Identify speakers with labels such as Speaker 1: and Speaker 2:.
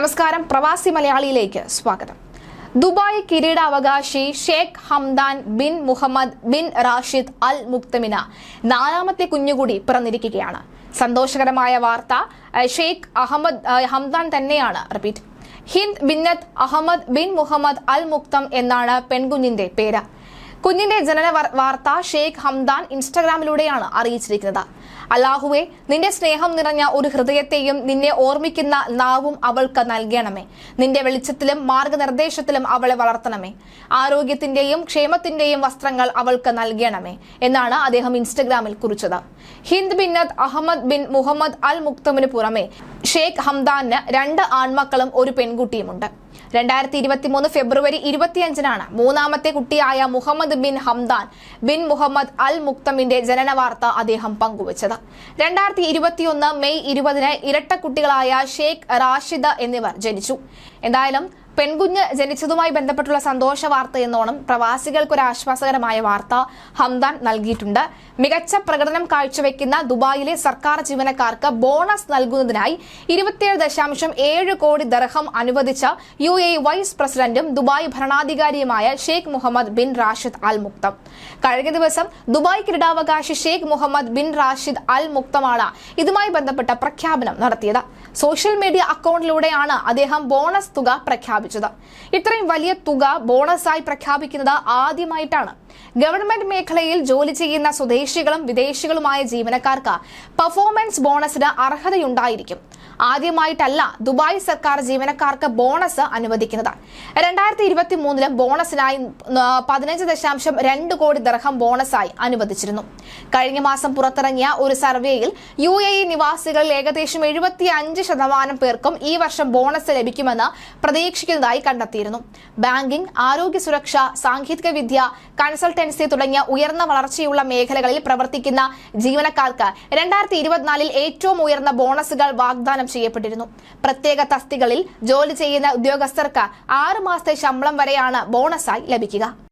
Speaker 1: നമസ്കാരം. പ്രവാസി മലയാളിയിലേക്ക് സ്വാഗതം. ദുബായ് കിരീടാവകാശി Sheikh Hamdan bin Mohammed bin Rashid Al മുക്തമിന നാലാമത്തെ കുഞ്ഞുകൂടി പിറന്നിരിക്കുകയാണ്. സന്തോഷകരമായ വാർത്ത ഷെയ്ഖ് അഹമ്മദ് ഹംദാൻ തന്നെയാണ്. Repeat. Hind Bint Ahmed bin Mohammed Al Maktoum എന്നാണ് പെൺകുഞ്ഞിന്റെ പേര്. കുഞ്ഞിന്റെ ജനന വാർത്ത ഷെയ്ഖ് ഹംദാൻ ഇൻസ്റ്റഗ്രാമിലൂടെയാണ് അറിയിച്ചിരിക്കുന്നത്. അല്ലാഹുവെ നിന്റെ സ്നേഹം നിറഞ്ഞ ഒരു ഹൃദയത്തെയും നിന്നെ ഓർമ്മിക്കുന്ന നാവും അവൾക്ക് നൽകണമേ. നിന്റെ വെളിച്ചത്തിലും മാർഗനിർദ്ദേശത്തിലും അവളെ വളർത്തണമേ. ആരോഗ്യത്തിന്റെയും ക്ഷേമത്തിന്റെയും വസ്ത്രങ്ങൾ അവൾക്ക് നൽകണമേ എന്നാണ് അദ്ദേഹം ഇൻസ്റ്റഗ്രാമിൽ കുറിച്ചത്. Hind Bint Ahmed bin Mohammed Al മുക്തമിന് പുറമെ ഷെയ്ഖ് ഹംദാന് രണ്ട് ആൺമക്കളും ഒരു പെൺകുട്ടിയുമുണ്ട്. രണ്ടായിരത്തി ഇരുപത്തി മൂന്ന് ഫെബ്രുവരി ഇരുപത്തിയഞ്ചിനാണ് മൂന്നാമത്തെ കുട്ടിയായ Mohammed bin Hamdan bin Mohammed Al മുക്തമിന്റെ ജനന വാർത്ത അദ്ദേഹം പങ്കുവച്ചത്. രണ്ടായിരത്തി ഇരുപത്തിയൊന്ന് മെയ് ഇരുപതിന് ഇരട്ട കുട്ടികളായ ഷെയ്ഖ് റാഷിദ എന്നിവർ ജനിച്ചു. എന്തായാലും പെൺകുഞ്ഞ് ജനിച്ചതുമായി ബന്ധപ്പെട്ടുള്ള സന്തോഷ വാർത്ത എന്നോണം പ്രവാസികൾക്ക് ഒരു ആശ്വാസകരമായ വാർത്ത ഹംദാൻ നൽകിയിട്ടുണ്ട്. മികച്ച പ്രകടനം കാഴ്ചവെക്കുന്ന ദുബായിലെ സർക്കാർ ജീവനക്കാർക്ക് ബോണസ് നൽകുന്നതിനായി ഇരുപത്തിയേഴ് ദശാംശം ഏഴ് കോടി ദർഹം അനുവദിച്ച യു എ വൈസ് പ്രസിഡന്റും Dubai ഭരണാധികാരിയുമായ Sheikh Mohammed bin Rashid Al Maktoum കഴിഞ്ഞ ദിവസം ദുബായ് കിരീടാവകാശി Sheikh Mohammed bin Rashid Al മുക്തമാണ് ഇതുമായി ബന്ധപ്പെട്ട പ്രഖ്യാപനം നടത്തിയത്. സോഷ്യൽ മീഡിയ അക്കൗണ്ടിലൂടെയാണ് അദ്ദേഹം ബോണസ് തുക പ്രഖ്യാപിച്ചത്. ഇത്രയും വലിയ തുക ബോണസായി പ്രഖ്യാപിക്കുന്നത് ആദ്യമായിട്ടാണ്. ഗവൺമെന്റ് മേഖലയിൽ ജോലി ചെയ്യുന്ന സ്വദേശികളും വിദേശികളുമായ ജീവനക്കാർക്ക് പെർഫോമൻസ് ബോണസിന് അർഹതയുണ്ടായിരിക്കും. ആദ്യമായിട്ടല്ല ദുബായ് സർക്കാർ ജീവനക്കാർക്ക് ബോണസ് അനുവദിക്കുന്നത്. രണ്ടായിരത്തി ഇരുപത്തി മൂന്നിലും ബോണസിനായി പതിനഞ്ച് ദശാംശം രണ്ട് കോടി ദർഹം ബോണസായി അനുവദിച്ചിരുന്നു. കഴിഞ്ഞ മാസം പുറത്തിറങ്ങിയ ഒരു സർവേയിൽ യു എ ഇ നിവാസികളിൽ ഏകദേശം എഴുപത്തി അഞ്ച് ശതമാനം പേർക്കും ഈ വർഷം ബോണസ് ലഭിക്കുമെന്ന് പ്രതീക്ഷിക്കുന്നതായി കണ്ടെത്തിയിരുന്നു. ബാങ്കിംഗ് ആരോഗ്യ സുരക്ഷ സാങ്കേതിക വിദ്യ കൺസൾട്ടൻസി തുടങ്ങിയ ഉയർന്ന വളർച്ചയുള്ള മേഖലകളിൽ പ്രവർത്തിക്കുന്ന ജീവനക്കാർക്ക് രണ്ടായിരത്തി ഇരുപത്തിനാലിൽ ഏറ്റവും ഉയർന്ന ബോണസുകൾ വാഗ്ദാനം ചെയ്യപ്പെട്ടിരുന്നു. പ്രത്യേക തസ്തികളിൽ ജോലി ചെയ്യുന്ന ഉദ്യോഗസ്ഥർക്ക് ആറ് മാസത്തെ ശമ്പളം വരെയാണ് ബോണസായി ലഭിക്കുക.